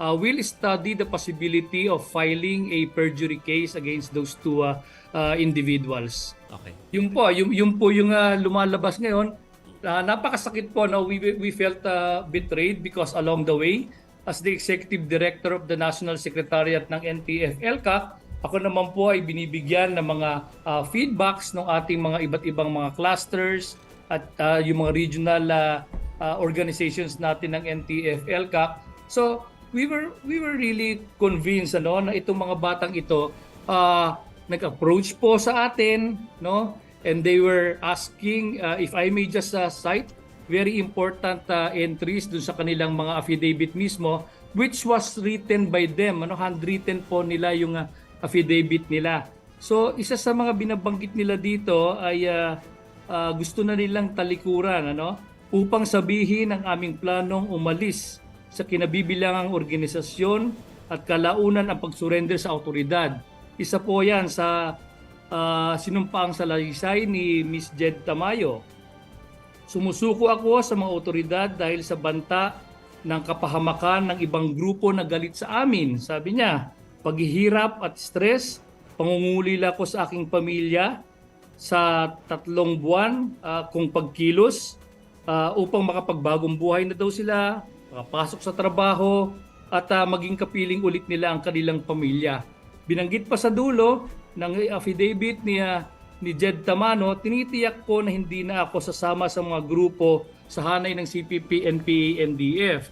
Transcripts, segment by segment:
uh, will study the possibility of filing a perjury case against those two uh, uh, individuals. Okay. Yung po, yung, yung po yung uh, lumalabas ngayon, uh, napakasakit po na we, we felt uh, betrayed because along the way, as the Executive Director of the National Secretariat ng NTF-ELCA, ako naman po ay binibigyan ng mga uh, feedbacks ng ating mga iba't ibang mga clusters at uh, yung mga regional uh, uh, organizations natin ng NTF-ELCA. So, we were we were really convinced ano na itong mga batang ito uh, nag-approach po sa atin, no? And they were asking uh, if I may just uh, cite very important uh, entries dun sa kanilang mga affidavit mismo which was written by them, ano handwritten po nila yung uh, affidavit nila. So, isa sa mga binabanggit nila dito ay uh, uh, gusto na nilang talikuran ano upang sabihin ang aming planong umalis sa kinabibilangang organisasyon at kalaunan ang pagsurrender sa autoridad. Isa po yan sa uh, sinumpaang salaysay ni Miss Jed Tamayo. Sumusuko ako sa mga otoridad dahil sa banta ng kapahamakan ng ibang grupo na galit sa amin. Sabi niya, paghihirap at stress, pangungulila ko sa aking pamilya sa tatlong buwan uh, kung pagkilos uh, upang makapagbagong buhay na daw sila, makapasok sa trabaho at uh, maging kapiling ulit nila ang kanilang pamilya. Binanggit pa sa dulo ng affidavit ni uh, ni Jed Tamano, tinitiyak ko na hindi na ako sasama sa mga grupo sa hanay ng CPP, NPA, NDF.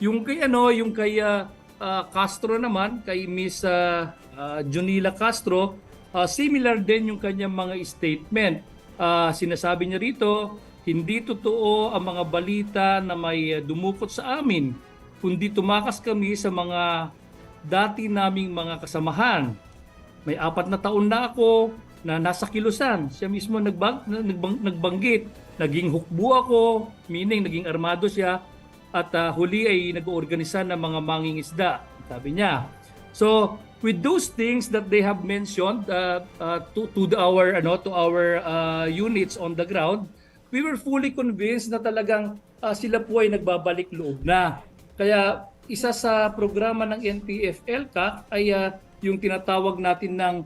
Yung kay ano, yung kay uh, uh, Castro naman, kay Miss uh, uh, Junila Castro, uh, similar din yung kanyang mga statement. Uh, sinasabi niya rito, hindi totoo ang mga balita na may uh, dumukot sa amin, kundi tumakas kami sa mga dati naming mga kasamahan. May apat na taon na ako na nasa kilusan. Siya mismo nagbang, nagbang, nagbanggit. Naging hukbo ako, meaning naging armado siya at uh, huli ay nag-oorganisa ng mga mangingisda. Sabi niya. So, with those things that they have mentioned uh, uh, to to the, our ano to our uh, units on the ground, we were fully convinced na talagang uh, sila po ay nagbabalik loob na. Kaya isa sa programa ng NTF-ELCA ay uh, yung tinatawag natin ng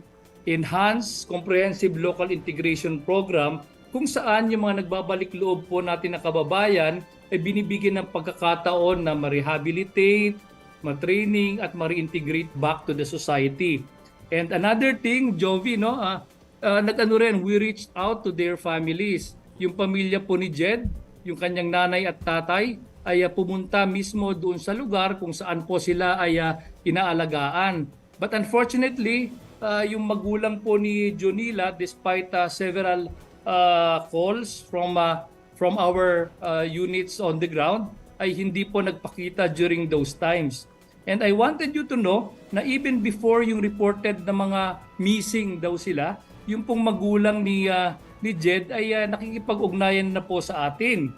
Enhanced Comprehensive Local Integration Program kung saan yung mga nagbabalik loob po natin na kababayan ay binibigyan ng pagkakataon na ma-rehabilitate, ma-training at ma-reintegrate back to the society. And another thing, Jovi, no, uh, uh, nag-ano rin, we reached out to their families. Yung pamilya po ni Jed, yung kanyang nanay at tatay, ay uh, pumunta mismo doon sa lugar kung saan po sila ay uh, inaalagaan. But unfortunately, uh, yung magulang po ni Jonila despite uh, several uh, calls from uh, from our uh, units on the ground ay hindi po nagpakita during those times. And I wanted you to know na even before yung reported na mga missing daw sila, yung pong magulang ni uh, ni Jed ay uh, nakikipag-ugnayan na po sa atin.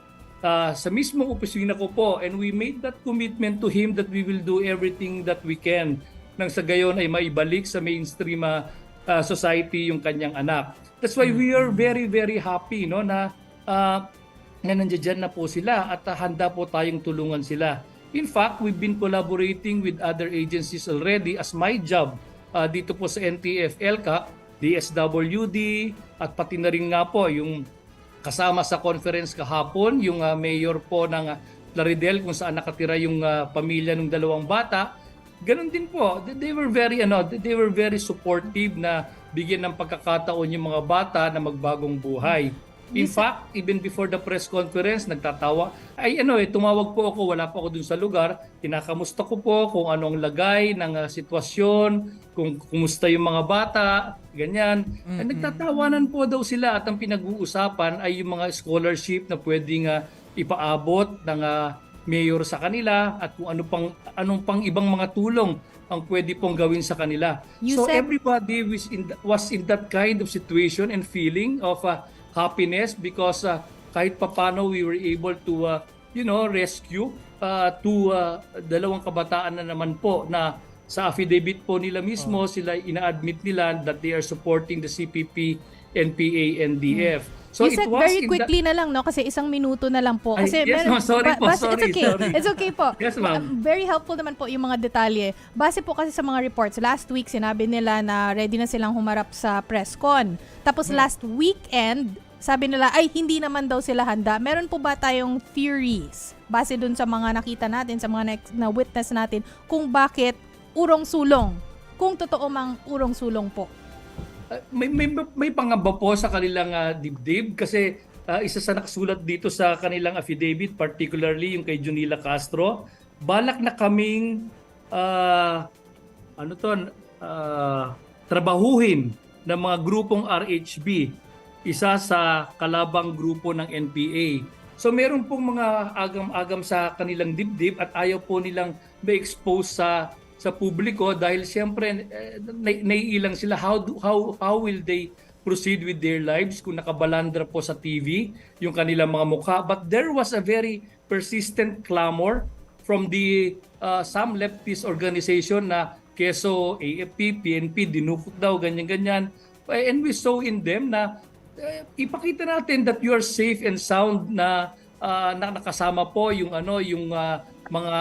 Uh, sa mismong opisina ko po and we made that commitment to him that we will do everything that we can nang sa gayon ay maibalik sa mainstream uh, society yung kanyang anak. That's why we are very very happy no na uh, na na po sila at uh, handa po tayong tulungan sila. In fact, we've been collaborating with other agencies already as my job uh, dito po sa NTF ELCA, DSWD at pati na rin nga po yung kasama sa conference kahapon yung uh, mayor po ng uh, Plaridel kung saan nakatira yung uh, pamilya ng dalawang bata Ganon din po. They were very ano, they were very supportive na bigyan ng pagkakataon yung mga bata na magbagong buhay. In Yes, fact, even before the press conference, nagtatawa. Ay ano eh, tumawag po ako, wala pa ako dun sa lugar. Kinakamusta ko po kung anong lagay ng uh, sitwasyon, kung kumusta yung mga bata, ganyan. Mm-hmm. Nagtatawanan po daw sila at ang pinag-uusapan ay yung mga scholarship na pwedeng uh, ipaabot ng uh, mayor sa kanila at kung ano pang anong pang ibang mga tulong ang pwede pong gawin sa kanila. so Yusef- everybody was in was in that kind of situation and feeling of uh, happiness because uh, kahit papano we were able to uh, you know rescue uh, two uh, dalawang kabataan na naman po na sa affidavit po nila mismo sila ina-admit nila that they are supporting the CPP, NPA, NDF. So you it said was very in the- quickly na lang, no? Kasi isang minuto na lang po. Ay, Kasi yes, ma'am. Sorry po, base- sorry, it's okay. sorry. It's okay po. Yes, ma'am. Um, Very helpful naman po yung mga detalye. Base po kasi sa mga reports, last week sinabi nila na ready na silang humarap sa press con. Tapos Hmm. last weekend, sabi nila, ay hindi naman daw sila handa. Meron po ba tayong theories base dun sa mga nakita natin, sa mga na, witness natin, kung bakit urong sulong? Kung totoo mang urong sulong po. Uh, may, may, may pangamba po sa kanilang ah, dibdib kasi ah, isa sa nakasulat dito sa kanilang affidavit, particularly yung kay Junila Castro, balak na kaming ah, ano to, ah, trabahuhin ng mga grupong RHB, isa sa kalabang grupo ng NPA. So meron pong mga agam-agam sa kanilang dibdib at ayaw po nilang ma-expose sa sa publiko dahil siyempre eh, nai- naiilang sila how do- how how will they proceed with their lives kung nakabalandra po sa TV yung kanilang mga mukha but there was a very persistent clamor from the uh, some leftist organization na keso AFP, PNP, dinukot daw, ganyan-ganyan. Eh, And we saw in them na ipakita natin that you are safe and sound na, na nakasama po yung ano yung ah, mga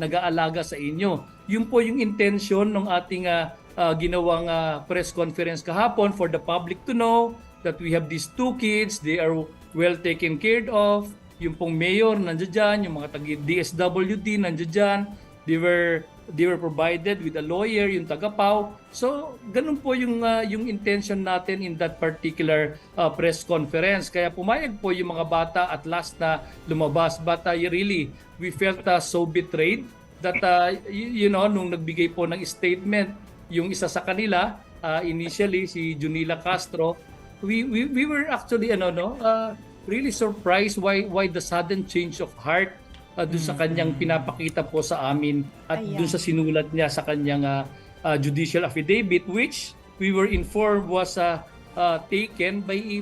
nag-aalaga sa inyo. Yun po yung intention ng ating ah, ah, ginawang ah, press conference kahapon for the public to know that we have these two kids, they are well taken care of. Yung pong mayor nandiyan yung mga tagi DSWD nandiyan. They were they were provided with a lawyer, yung taga-PAW. So, ganun po yung ah, yung intention natin in that particular ah, press conference. Kaya pumayag po yung mga bata at last na lumabas. But ah, really, we felt ah, so betrayed that ah, y- you know, nung nagbigay po ng statement yung isa sa kanila, ah, initially si Junila Castro, we we, we were actually ano no, ah, really surprised why why the sudden change of heart uh, doon sa kanyang pinapakita po sa amin at Ayan. doon sa sinulat niya sa kanyang ah, ah, judicial affidavit which we were informed was ah, ah, taken by a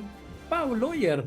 PAW lawyer